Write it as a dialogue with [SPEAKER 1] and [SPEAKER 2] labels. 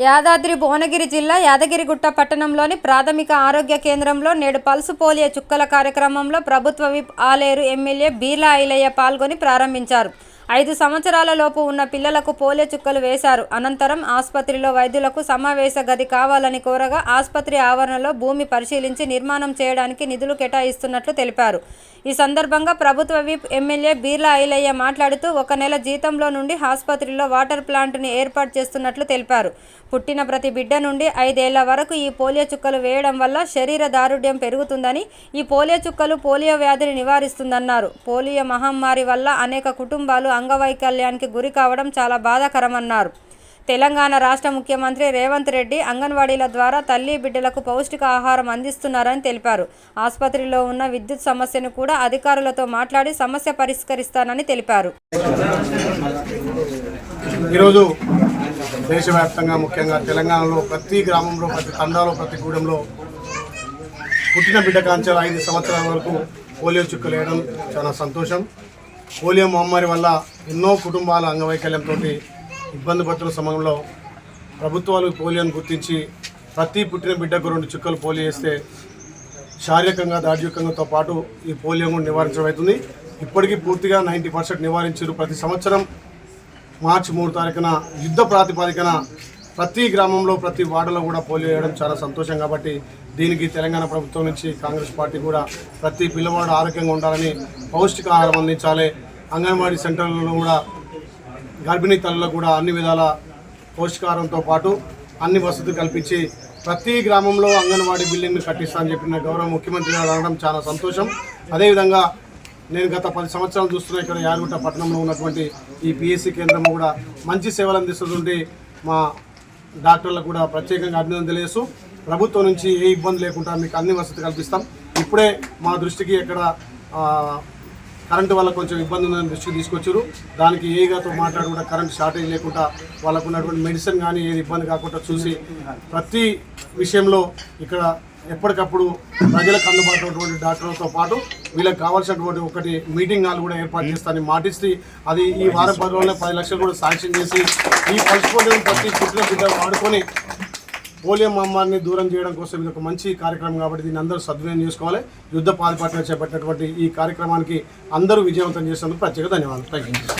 [SPEAKER 1] యాదాద్రి భువనగిరి జిల్లా యాదగిరిగుట్ట పట్టణంలోని ప్రాథమిక ఆరోగ్య కేంద్రంలో నేడు పల్సు పోలియో చుక్కల కార్యక్రమంలో ప్రభుత్వ విప్ ఆలేరు ఎమ్మెల్యే బీర్లా ఐలయ్య పాల్గొని ప్రారంభించారు. ఐదు సంవత్సరాల లోపు ఉన్న పిల్లలకు పోలియో చుక్కలు వేశారు. అనంతరం ఆసుపత్రిలో వైద్యులకు సమావేశ గది కావాలని కోరగా ఆసుపత్రి ఆవరణలో భూమి పరిశీలించి నిర్మాణం చేయడానికి నిధులు కేటాయిస్తున్నట్లు తెలిపారు. ఈ సందర్భంగా ప్రభుత్వ విప్ ఎమ్మెల్యే బీర్లా ఐలయ్య మాట్లాడుతూ ఒక నెల జీతంలో నుండి ఆసుపత్రిలో వాటర్ ప్లాంట్ని ఏర్పాటు చేస్తున్నట్లు తెలిపారు. పుట్టిన ప్రతి బిడ్డ నుండి ఐదేళ్ళ వరకు ఈ పోలియో చుక్కలు వేయడం వల్ల శరీర దారుఢ్యం పెరుగుతుందని ఈ పోలియో చుక్కలు పోలియో వ్యాధిని నివారిస్తుందన్నారు. పోలియో మహమ్మారి వల్ల అనేక కుటుంబాలు అంగవైకల్యానికి గురి కావడం చాలా బాధాకరమన్నారు. తెలంగాణ రాష్ట్ర ముఖ్యమంత్రి రేవంత్ రెడ్డి అంగన్వాడీల ద్వారా తల్లి బిడ్డలకు పౌష్టిక ఆహారం అందిస్తున్నారని తెలిపారు. ఆసుపత్రిలో ఉన్న విద్యుత్ సమస్యను కూడా అధికారులతో మాట్లాడి సమస్య పరిష్కరిస్తానని తెలిపారు.
[SPEAKER 2] ఈరోజు దేశవ్యాప్తంగా ముఖ్యంగా తెలంగాణలో ప్రతి గ్రామంలో ప్రతి తండాలో ప్రతి గూడెంలో పుట్టిన బిడ్డ కాంచాల ఐదు సంవత్సరాల వరకు పోలియో చుక్కలు వేయడం చాలా సంతోషం. పోలియో మహమ్మారి వల్ల ఎన్నో కుటుంబాల అంగవైకల్యంతో ఇబ్బంది పడుతున్న సమయంలో ప్రభుత్వాలు పోలియోను గుర్తించి ప్రతి పుట్టిన బిడ్డకు రెండు చుక్కలు పోలియో వేస్తే శారీరకంగా దార్ఢ్యకంగాతో పాటు ఈ పోలియో కూడా నివారించడం అవుతుంది. ఇప్పటికీ పూర్తిగా నైంటీ పర్సెంట్ నివారించారు. ప్రతి సంవత్సరం మార్చి మూడు తారీఖున యుద్ధ ప్రాతిపదికన ప్రతి గ్రామంలో ప్రతి వార్డులో కూడా పోలియో వేయడం చాలా సంతోషం కాబట్టి దీనికి తెలంగాణ ప్రభుత్వం నుంచి కాంగ్రెస్ పార్టీ కూడా ప్రతి పిల్లవాడు ఆరోగ్యంగా ఉండాలని పౌష్టికాహారం అందించాలి. అంగన్వాడీ సెంటర్లలో కూడా గర్భిణీ తల్లులకు కూడా అన్ని విధాల పౌష్టికాహారంతో పాటు అన్ని వసతులు కల్పించి ప్రతి గ్రామంలో అంగన్వాడీ బిల్డింగ్ను కట్టిస్తా అని చెప్పిన గౌరవ ముఖ్యమంత్రి గారు అనడం చాలా సంతోషం. అదేవిధంగా నేను గత పది సంవత్సరాలు చూస్తున్న ఇక్కడ యాదగుట్ట పట్టణంలో ఉన్నటువంటి ఈ పిఎస్సి కేంద్రం కూడా మంచి సేవలు అందిస్తుంటే మా డాక్టర్లకు కూడా ప్రత్యేకంగా అభినందన తెలియజేస్తూ ప్రభుత్వం నుంచి ఏ ఇబ్బంది లేకుండా మీకు అన్ని వసతి కల్పిస్తాం. ఇప్పుడే మా దృష్టికి ఇక్కడ కరెంటు వల్ల కొంచెం ఇబ్బంది ఉందని దృష్టికి తీసుకొచ్చారు. దానికి ఏగాతో మాట్లాడి కూడా కరెంట్ షార్టేజ్ లేకుండా వాళ్ళకు ఉన్నటువంటి మెడిసిన్ కానీ ఏది ఇబ్బంది కాకుండా చూసి ప్రతి విషయంలో ఇక్కడ ఎప్పటికప్పుడు ప్రజలకు అందుబాటులో డాక్టర్లతో పాటు వీళ్ళకి కావాల్సినటువంటి ఒకటి మీటింగ్ హాల్ కూడా ఏర్పాటు చేస్తానని మాటిస్తే అది ఈ వారం పది రోజుల్లో పది లక్షలు కూడా శాంక్షన్ చేసి ఈ పరిస్థితులను ప్రతి పుట్టిన బిడ్డ వాడుకొని పోలియో మహమ్మారిని దూరం చేయడం కోసం ఇది ఒక మంచి కార్యక్రమం కాబట్టి దీన్ని అందరూ సద్వినియోగం చేసుకోవాలి. యుద్ధ పాల్పట్ల చేపట్టినటువంటి ఈ కార్యక్రమానికి అందరూ విజయవంతం చేసినందుకు ప్రత్యేక ధన్యవాదాలు. Thank you